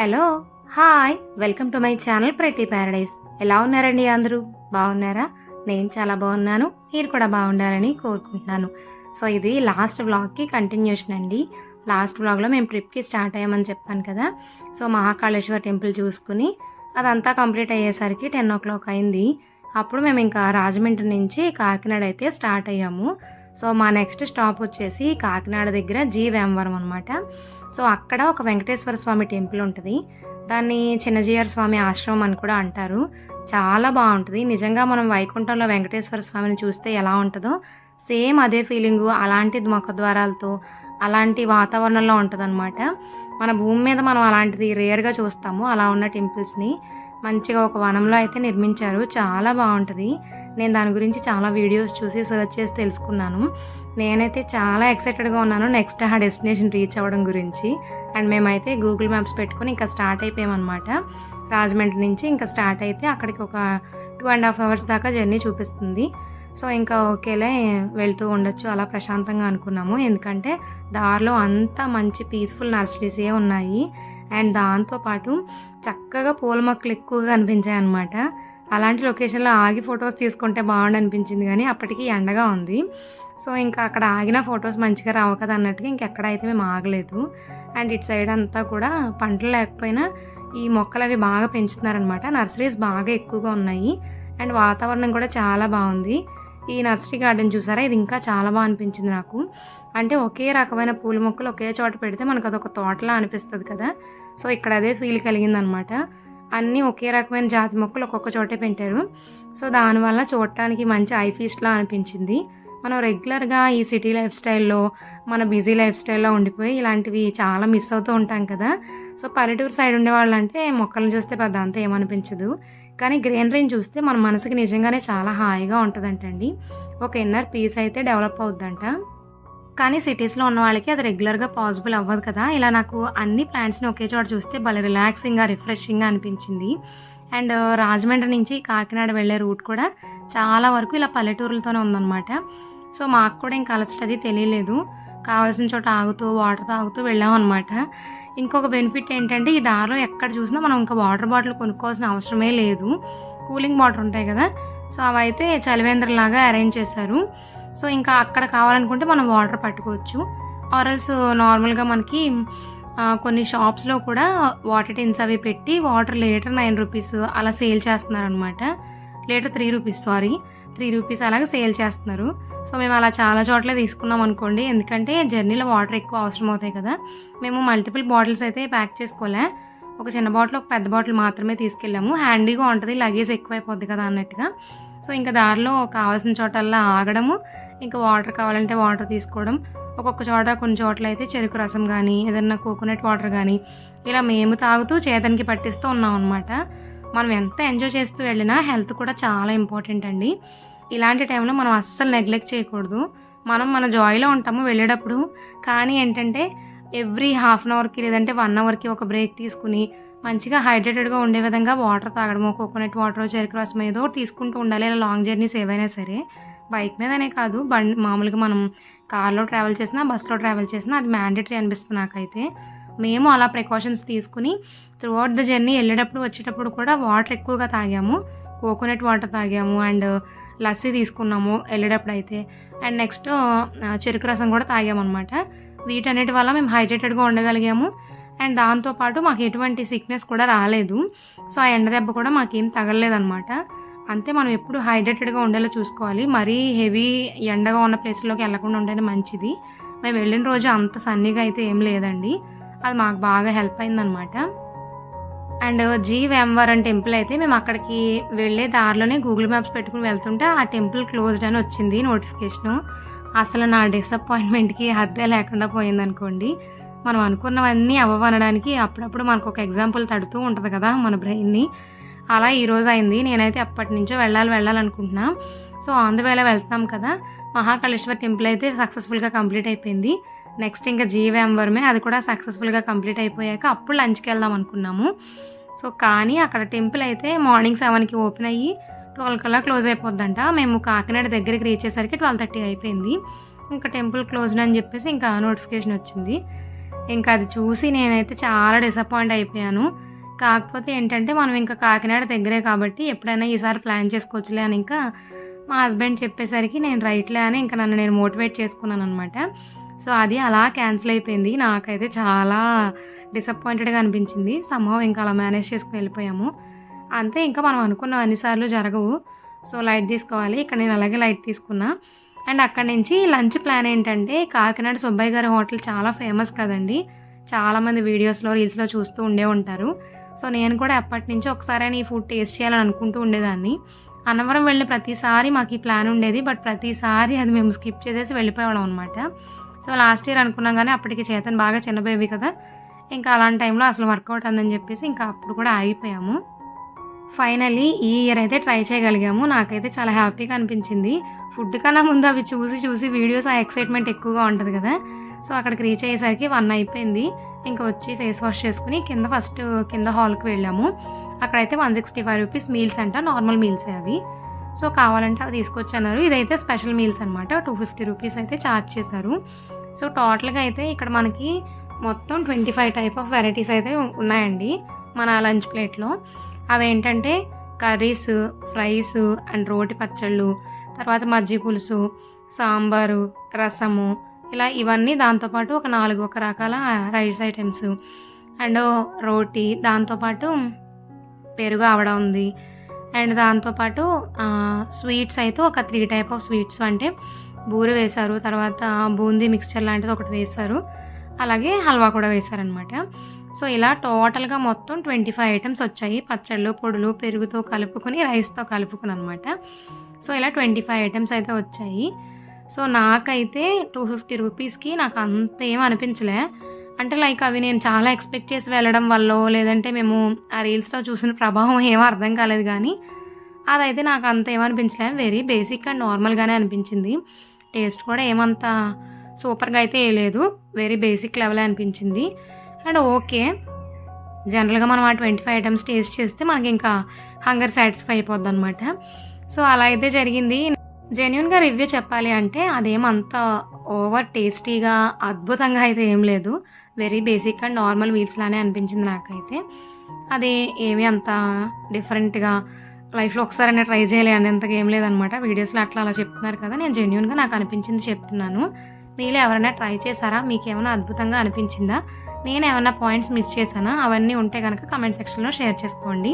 Hello hi welcome to my channel Prathi paradise. ఎలా ఉన్నారండి అందరూ? బాగున్నారా? నేను చాలా బాగున్నాను మీరు కూడా బాగుండాలని కోరుకుంటున్నాను. సో ఇది లాస్ట్ వ్లాగ్కి కంటిన్యూషన్ అండి. లాస్ట్ వ్లాగ్లో మేము ట్రిప్కి స్టార్ట్ అయ్యామని చెప్పాను కదా. సో మహాకాళేశ్వర టెంపుల్ చూసుకుని అదంతా కంప్లీట్ అయ్యేసరికి టెన్ ఓ క్లాక్ అయింది. అప్పుడు మేము ఇంకా రాజమండ్రి నుంచి కాకినాడ అయితే స్టార్ట్ అయ్యాము. సో మా నెక్స్ట్ స్టాప్ వచ్చేసి కాకినాడ దగ్గర జీవేమవరం అనమాట సో అక్కడ ఒక వెంకటేశ్వర స్వామి టెంపుల్ ఉంటుంది. దాన్ని చిన్నజీయర్ స్వామి ఆశ్రమం అని కూడా అంటారు. చాలా బాగుంటుంది. నిజంగా మనం వైకుంఠంలో వెంకటేశ్వర స్వామిని చూస్తే ఎలా ఉంటుందో సేమ్ అదే ఫీలింగు అలాంటి ముఖద్వారాలతో అలాంటి వాతావరణంలో ఉంటుందన్నమాట. మన భూమి మీద మనం అలాంటిది రేర్గా చూస్తాము. అలా ఉన్న టెంపుల్స్ని మంచిగా ఒక వనంలో అయితే నిర్మించారు. చాలా బాగుంటుంది. నేను దాని గురించి చాలా వీడియోస్ చూసి సెర్చ్ చేసి తెలుసుకున్నాను. నేనైతే చాలా ఎక్సైటెడ్గా ఉన్నాను నెక్స్ట్ ఆ డెస్టినేషన్ రీచ్ అవ్వడం గురించి. అండ్ మేమైతే గూగుల్ మ్యాప్స్ పెట్టుకుని ఇంకా స్టార్ట్ అయిపోయామన్నమాట. రాజమండ్రి నుంచి ఇంకా స్టార్ట్ అయితే అక్కడికి ఒక టూ అండ్ హాఫ్ అవర్స్ దాకా జర్నీ చూపిస్తుంది. సో ఇంకా ఓకేలే వెళ్తూ ఉండొచ్చు అలా ప్రశాంతంగా అనుకున్నాము. ఎందుకంటే దారిలో అంతా మంచి పీస్ఫుల్ నర్సరీసే ఉన్నాయి. అండ్ దాంతోపాటు చక్కగా పూల మొక్కలు ఎక్కువగా అనిపించాయి అనమాట అలాంటి లొకేషన్లో ఆగి ఫొటోస్ తీసుకుంటే బాగుండు అనిపించింది కానీ అప్పటికి ఎండగా ఉంది. సో ఇంకా అక్కడ ఆగిన ఫొటోస్ మంచిగా రావు కదా అన్నట్టుగా ఇంకెక్కడైతే మేము ఆగలేదు. అండ్ ఇటు సైడ్ అంతా కూడా పంటలు లేకపోయినా ఈ మొక్కలు అవి బాగా పెంచుతున్నారనమాట నర్సరీస్ బాగా ఎక్కువగా ఉన్నాయి. అండ్ వాతావరణం కూడా చాలా బాగుంది. ఈ నర్సరీ గార్డెన్ చూసారా? ఇది ఇంకా చాలా బాగా అనిపించింది నాకు. అంటే ఒకే రకమైన పూల మొక్కలు ఒకే చోట పెడితే మనకు అదొక తోటలా అనిపిస్తుంది కదా. సో ఇక్కడ అదే ఫీల్ కలిగిందనమాట అన్నీ ఒకే రకమైన జాతి మొక్కలు ఒక్కొక్క చోటే పెట్టారు. సో దానివల్ల చూడటానికి మంచి ఐ ఫీస్ట్లా అనిపించింది. మనం రెగ్యులర్గా ఈ సిటీ లైఫ్ స్టైల్లో మన బిజీ లైఫ్ స్టైల్లో ఉండిపోయి ఇలాంటివి చాలా మిస్ అవుతూ ఉంటాం కదా. సో పల్లెటూరు సైడ్ ఉండే వాళ్ళంటే మొక్కలను చూస్తే పెద్ద అంతా ఏమనిపించదు. కానీ గ్రీనరీని చూస్తే మన మనసుకి నిజంగానే చాలా హాయిగా ఉంటుందంటండి. ఒక ఇన్నర్ పీస్ అయితే డెవలప్ అవుద్దంట. కానీ సిటీస్లో ఉన్న వాళ్ళకి అది రెగ్యులర్గా పాసిబుల్ అవ్వదు కదా. ఇలా నాకు అన్ని ప్లాంట్స్ని ఒకే చోట చూస్తే భలే రిలాక్సింగ్గా రిఫ్రెషింగ్గా అనిపించింది. అండ్ uh, రాజమండ్రి నుంచి కాకినాడ వెళ్ళే రూట్ కూడా చాలా వరకు ఇలా పల్లెటూరులతోనే ఉందన్నమాట. సో మాకు కూడా ఇంకా అలసట అది తెలియలేదు. కావాల్సిన చోట ఆగుతూ వాటర్ తాగుతూ వెళ్ళాం అనమాట ఇంకొక బెనిఫిట్ ఏంటంటే ఈ దారిలో ఎక్కడ చూసినా మనం ఇంకా వాటర్ బాటిల్ కొనుక్కోవాల్సిన అవసరమే లేదు. కూలింగ్ వాటర్ ఉంటాయి కదా. సో అవైతే చలివేంద్రలాగా అరేంజ్ చేశారు. సో ఇంకా అక్కడ కావాలనుకుంటే మనం వాటర్ పట్టుకోవచ్చు. ఆరల్స్ నార్మల్గా మనకి కొన్ని షాప్స్లో కూడా వాటర్ టిన్స్ అవి పెట్టి వాటర్ లీటర్ నైన్ రూపీస్ అలా సేల్ చేస్తున్నారనమాట litre three rupees sorry three rupees అలాగే సేల్ చేస్తున్నారు. సో మేము అలా చాలా చోట్ల తీసుకున్నాం అనుకోండి. ఎందుకంటే జర్నీలో వాటర్ ఎక్కువ అవసరం అవుతాయి కదా. మేము మల్టిపుల్ బాటిల్స్ అయితే ప్యాక్ చేసుకోలే. ఒక చిన్న బాటిల్ ఒక పెద్ద బాటిల్ మాత్రమే తీసుకెళ్ళాము. హ్యాండీగా ఉంటుంది. లగేజ్ ఎక్కువైపోద్ది కదా అన్నట్టుగా. సో ఇంకా దారిలో కావాల్సిన చోటల్లా ఆగడము ఇంకా వాటర్ కావాలంటే వాటర్ తీసుకోవడం ఒక్కొక్క చోట కొన్ని చోట్ల అయితే చెరుకు రసం కానీ ఏదన్నా కోకోనట్ వాటర్ కానీ ఇలా మేము తాగుతూ చేతనికి పట్టిస్తూ ఉన్నాం అనమాట మనం ఎంత ఎంజాయ్ చేస్తూ వెళ్ళినా హెల్త్ కూడా చాలా ఇంపార్టెంట్ అండి. ఇలాంటి టైంలో మనం అస్సలు నెగ్లెక్ట్ చేయకూడదు. మనం మన జాయ్లో ఉంటాము వెళ్ళేటప్పుడు. కానీ ఏంటంటే ఎవ్రీ హాఫ్ అన్ అవర్కి లేదంటే వన్ అవర్కి ఒక బ్రేక్ తీసుకుని మంచిగా హైడ్రేటెడ్గా ఉండే విధంగా వాటర్ తాగడము కోకోనట్ వాటర్ చెరుకు రసం ఏదో ఒకటి తీసుకుంటూ ఉండాలి. ఇలా లాంగ్ జర్నీస్ ఏవైనా సరే బైక్ మీదనే కాదు బండి మామూలుగా మనం కార్లో ట్రావెల్ చేసినా బస్సులో ట్రావెల్ చేసినా అది మ్యాండేటరీ అనిపిస్తుంది నాకైతే. మేము అలా ప్రికాషన్స్ తీసుకుని త్రూ అవుట్ ద జర్నీ వెళ్ళేటప్పుడు వచ్చేటప్పుడు కూడా వాటర్ ఎక్కువగా తాగాము. కోకోనట్ వాటర్ తాగాము అండ్ లస్సీ తీసుకున్నాము వెళ్ళేటప్పుడు అయితే అండ్ నెక్స్ట్ చెరుకు రసం కూడా తాగామన్నమాట. వీటన్నిటి వల్ల మేము హైడ్రేటెడ్గా ఉండగలిగాము. అండ్ దాంతోపాటు మాకు ఎటువంటి సిక్నెస్ కూడా రాలేదు. సో ఆ ఎండ దెబ్బ కూడా మాకేం తగలలేదనమాట అంతే మనం ఎప్పుడు హైడ్రేటెడ్గా ఉండేలా చూసుకోవాలి. మరీ హెవీ ఎండగా ఉన్న ప్లేస్లోకి వెళ్ళకుండా ఉండేది మంచిది. మేము వెళ్ళిన రోజు అంత సన్నీగా అయితే ఏం లేదండి. అది మాకు బాగా హెల్ప్ అయిందనమాట అండ్ జీ వేమవరం టెంపుల్ అయితే మేము అక్కడికి వెళ్ళే దారిలోనే గూగుల్ మ్యాప్స్ పెట్టుకుని వెళ్తుంటే ఆ టెంపుల్ క్లోజ్డ్ అని వచ్చింది నోటిఫికేషను. అసలు నా డిసప్పాయింట్మెంట్కి హద్దే లేకుండా పోయిందనుకోండి. మనం అనుకున్నవన్నీ అవ్వనడానికి అప్పుడప్పుడు మనకు ఒక ఎగ్జాంపుల్ తడుతూ ఉంటుంది కదా మన బ్రెయిన్ని అలా ఈ రోజు అయింది. నేనైతే అప్పటి నుంచో వెళ్ళాలి వెళ్ళాలనుకుంటున్నా. సో అందువేళ వెళ్తున్నాం కదా. మహాకాళేశ్వర్ టెంపుల్ అయితే సక్సెస్ఫుల్గా కంప్లీట్ అయిపోయింది. నెక్స్ట్ ఇంకా జీవేంబరమే అది కూడా సక్సెస్ఫుల్గా కంప్లీట్ అయిపోయాక అప్పుడు లంచ్కి వెళ్దాం అనుకున్నాము. సో కానీ అక్కడ టెంపుల్ అయితే మార్నింగ్ సెవెన్కి ఓపెన్ అయ్యి ట్వెల్వ్ కల్లా క్లోజ్ అయిపోద్దంట. మేము కాకినాడ దగ్గరికి రీచ్ అయ్యేసరికి ట్వెల్వ్ థర్టీ అయిపోయింది. ఇంకా టెంపుల్ క్లోజ్డ్ అని చెప్పేసి ఇంకా నోటిఫికేషన్ వచ్చింది. ఇంకా అది చూసి నేనైతే చాలా డిసప్పాయింట్ అయిపోయాను. కాకపోతే ఏంటంటే మనం ఇంకా కాకినాడ దగ్గరే కాబట్టి ఎప్పుడైనా ఈసారి ప్లాన్ చేసుకోవచ్చులే అని ఇంకా మా హస్బెండ్ చెప్పేసరికి నేను రైట్లే అని ఇంకా నన్ను నేను మోటివేట్ చేసుకున్నాను అనమాట సో అది అలా క్యాన్సిల్ అయిపోయింది. నాకైతే చాలా డిసప్పాయింటెడ్గా అనిపించింది. సంభవం ఇంకా అలా మేనేజ్ చేసుకుని వెళ్ళిపోయాము. అంతే ఇంకా మనం అనుకున్న అన్నిసార్లు జరగవు. సో లైట్ తీసుకోవాలి. ఇక్కడ నేను అలాగే లైట్ తీసుకున్నా. అండ్ అక్కడి నుంచి లంచ్ ప్లాన్ ఏంటంటే కాకినాడ సుబ్బయ్య గారి హోటల్ చాలా ఫేమస్ కదండి. చాలామంది వీడియోస్లో రీల్స్లో చూస్తూ ఉండే ఉంటారు. సో నేను కూడా ఎప్పటి నుంచి ఒకసారి ఈ ఫుడ్ టేస్ట్ చేయాలని అనుకుంటూ ఉండేదాన్ని. అన్నవరం వెళ్ళిన ప్రతిసారి మాకు ఈ ప్లాన్ ఉండేది. బట్ ప్రతిసారి అది మేము స్కిప్ చేసేసి వెళ్ళిపోయేవాళ్ళం అనమాట సో లాస్ట్ ఇయర్ అనుకున్నాం కానీ అప్పటికి చేతను బాగా చిన్న బేబీ కదా. ఇంకా అలాంటి టైంలో అసలు వర్కౌట్ అందని చెప్పేసి ఇంకా అప్పుడు కూడా ఆగిపోయాము. ఫైనలీ ఈ ఇయర్ అయితే ట్రై చేయగలిగాము. నాకైతే చాలా హ్యాపీగా అనిపించింది. ఫుడ్ కన్నా ముందు అవి చూసి చూసి వీడియోస్ ఆ ఎక్సైట్మెంట్ ఎక్కువగా ఉంటుంది కదా. సో అక్కడికి రీచ్ అయ్యేసరికి వన్ అయిపోయింది. ఇంకా వచ్చి ఫేస్ వాష్ చేసుకుని కింద ఫస్ట్ కింద హాల్కి వెళ్ళాము. అక్కడైతే one sixty five rupees meals అంట నార్మల్ మీల్స్ అవి. సో కావాలంటే అవి తీసుకొచ్చన్నారు. ఇదైతే స్పెషల్ మీల్స్ అనమాట టూ ఫిఫ్టీ రూపీస్ అయితే ఛార్జ్ చేశారు. సో టోటల్గా అయితే ఇక్కడ మనకి మొత్తం twenty five type of varieties అయితే ఉన్నాయండి మన లంచ్ ప్లేట్లో అవి ఏంటంటే కర్రీస్ ఫ్రైస్ అండ్ రోటి పచ్చళ్ళు తర్వాత మజ్జి పులుసు సాంబారు రసము ఇలా ఇవన్నీ దాంతోపాటు ఒక నాలుగు ఒక రకాల రైస్ ఐటమ్స్. అండ్ రోటీ దాంతోపాటు పెరుగు ఆవడ ఉంది. అండ్ దాంతోపాటు స్వీట్స్ అయితే ఒక త్రీ టైప్ ఆఫ్ స్వీట్స్ అంటే బూరె వేశారు తర్వాత బూందీ మిక్స్చర్ లాంటిది ఒకటి వేశారు. అలాగే హల్వా కూడా వేశారనమాట సో ఇలా టోటల్గా మొత్తం ట్వంటీ ఫైవ్ ఐటమ్స్ వచ్చాయి. పచ్చళ్ళు పొడులు పెరుగుతో కలుపుకొని రైస్తో కలుపుకుని అనమాట సో ఇలా ట్వంటీ ఫైవ్ ఐటమ్స్ అయితే వచ్చాయి. సో నాకైతే టూ ఫిఫ్టీ రూపీస్కి నాకు అంత ఏం అనిపించలే. అంటే లైక్ అవి నేను చాలా ఎక్స్పెక్ట్ చేసి వెళ్ళడం వల్ల లేదంటే మేము ఆ రీల్స్లో చూసిన ప్రభావం ఏమో అర్థం కాలేదు కానీ అదైతే నాకు అంత ఏమనిపించలే వెరీ బేసిక్ అండ్ నార్మల్గానే అనిపించింది. టేస్ట్ కూడా ఏమంత సూపర్గా అయితే లేదు. వెరీ బేసిక్ లెవెల్ అనిపించింది. And okay. జనరల్గా మనం ఆ ట్వంటీ ఫైవ్ ఐటమ్స్ టేస్ట్ చేస్తే మనకి ఇంకా హంగర్ సాటిస్ఫై అయిపోద్ది అనమాట సో అలా అయితే జరిగింది. జెన్యున్గా రివ్యూ చెప్పాలి అంటే అదేమంత ఓవర్ టేస్టీగా అద్భుతంగా అయితే ఏం లేదు. Very basic and normal meals లానే అనిపించింది నాకైతే. అది ఏమీ అంత డిఫరెంట్గా లైఫ్లో ఒకసారైనా ట్రై చేయాలి అనేంతగా ఏం లేదనమాట వీడియోస్లో అట్లా అలా చెప్తున్నారు కదా నేను జెన్యున్గా నాకు అనిపించింది చెప్తున్నాను. మీరు ఎవరైనా ట్రై చేశారా? మీకు ఏమైనా అద్భుతంగా అనిపించిందా? నేను ఏమైనా పాయింట్స్ మిస్ చేశానా? అవన్నీ ఉంటే కనుక కమెంట్ సెక్షన్లో షేర్ చేసుకోండి.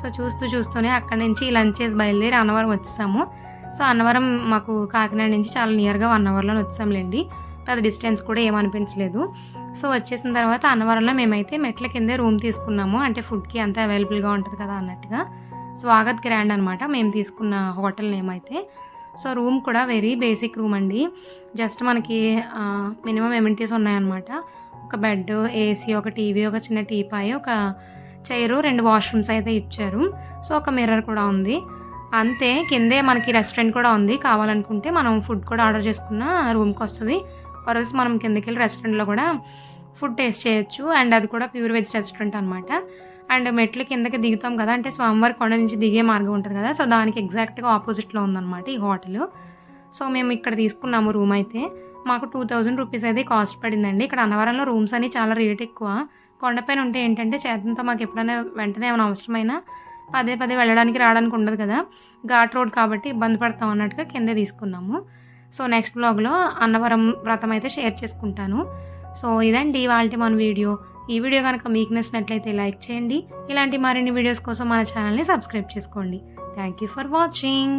సో చూస్తూ చూస్తూనే అక్కడ నుంచి లంచ్ చేసి బయలుదేరి అన్నవరం వచ్చేసాము. సో అన్నవరం మాకు కాకినాడ నుంచి చాలా నియర్గా వన్ అవర్లో వచ్చాంలేండి పెద్ద డిస్టెన్స్ కూడా ఏమనిపించలేదు సో వచ్చేసిన తర్వాత అన్నవరంలో మేమైతే మెట్ల కిందే రూమ్ తీసుకున్నాము. అంటే ఫుడ్కి అంతా అవైలబుల్గా ఉంటుంది కదా అన్నట్టుగా. స్వాగత్ గ్రాండ్ అనమాట మేము తీసుకున్న హోటల్ నేమ్ అయితే. సో రూమ్ కూడా వెరీ బేసిక్ రూమ్ అండి. జస్ట్ మనకి మినిమం ఎమ్యూనిటీస్ ఉన్నాయన్నమాట. ఒక బెడ్ ఏసీ ఒక టీవీ ఒక చిన్న టీపాయ్ ఒక చైరు రెండు వాష్రూమ్స్ అయితే ఇచ్చారు. సో ఒక మిర్రర్ కూడా ఉంది. అంతే కిందే మనకి రెస్టారెంట్ కూడా ఉంది. కావాలనుకుంటే మనం ఫుడ్ కూడా ఆర్డర్ చేసుకున్న రూమ్కి వస్తుంది. వరల్స్ మనం కిందకి వెళ్ళి రెస్టారెంట్లో కూడా ఫుడ్ టేస్ట్ చేయొచ్చు. అండ్ అది కూడా ప్యూర్ వెజ్ రెస్టారెంట్ అనమాట అండ్ మెట్లు కిందకి దిగుతాం కదా అంటే స్వామివారి కొండ నుంచి దిగే మార్గం ఉంటుంది కదా సో దానికి ఎగ్జాక్ట్గా ఆపోజిట్లో ఉందన్నమాట ఈ హోటల్. సో మేము ఇక్కడ తీసుకున్నాము రూమ్ అయితే. మాకు టూ థౌజండ్ రూపీస్ అయితే కాస్ట్ పడిందండి. ఇక్కడ అన్నవరంలో రూమ్స్ అని చాలా రేట్ ఎక్కువ. కొండపైన ఉంటే ఏంటంటే చేతంతో మాకు ఎప్పుడైనా వెంటనే ఏమైనా అవసరమైనా పదే పదే వెళ్ళడానికి రావడానికి ఉండదు కదా. ఘాట్ రోడ్ కాబట్టి ఇబ్బంది పడతాం అన్నట్టుగా కిందే తీసుకున్నాము. సో నెక్స్ట్ బ్లాగ్లో అన్నవరం వ్రతం అయితే షేర్ చేసుకుంటాను. సో ఇదండి వాళ్ళ మన వీడియో. ఈ వీడియో కనుక మీకు నచ్చినట్లయితే లైక్ చేయండి. ఇలాంటి మరిన్ని వీడియోస్ కోసం మన ఛానల్ని సబ్స్క్రైబ్ చేసుకోండి. Thank you for watching.